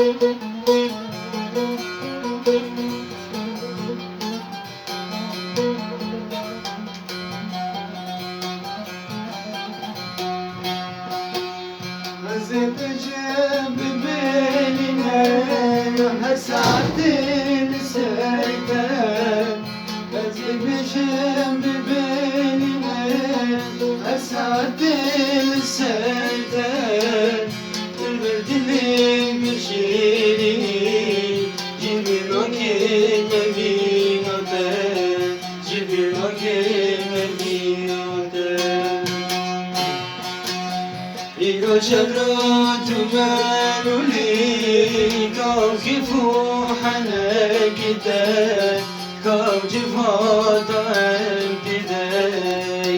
Hazredeceğim beline her saatin seyden Hazredeceğim beline her saatin şirini Cibilo kememin öte Cibilo kememin öte İgo şebratu menuli Kalkifu hanekide Kalcifata emdide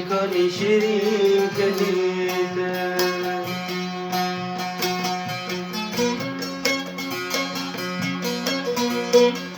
Karişirini Müzik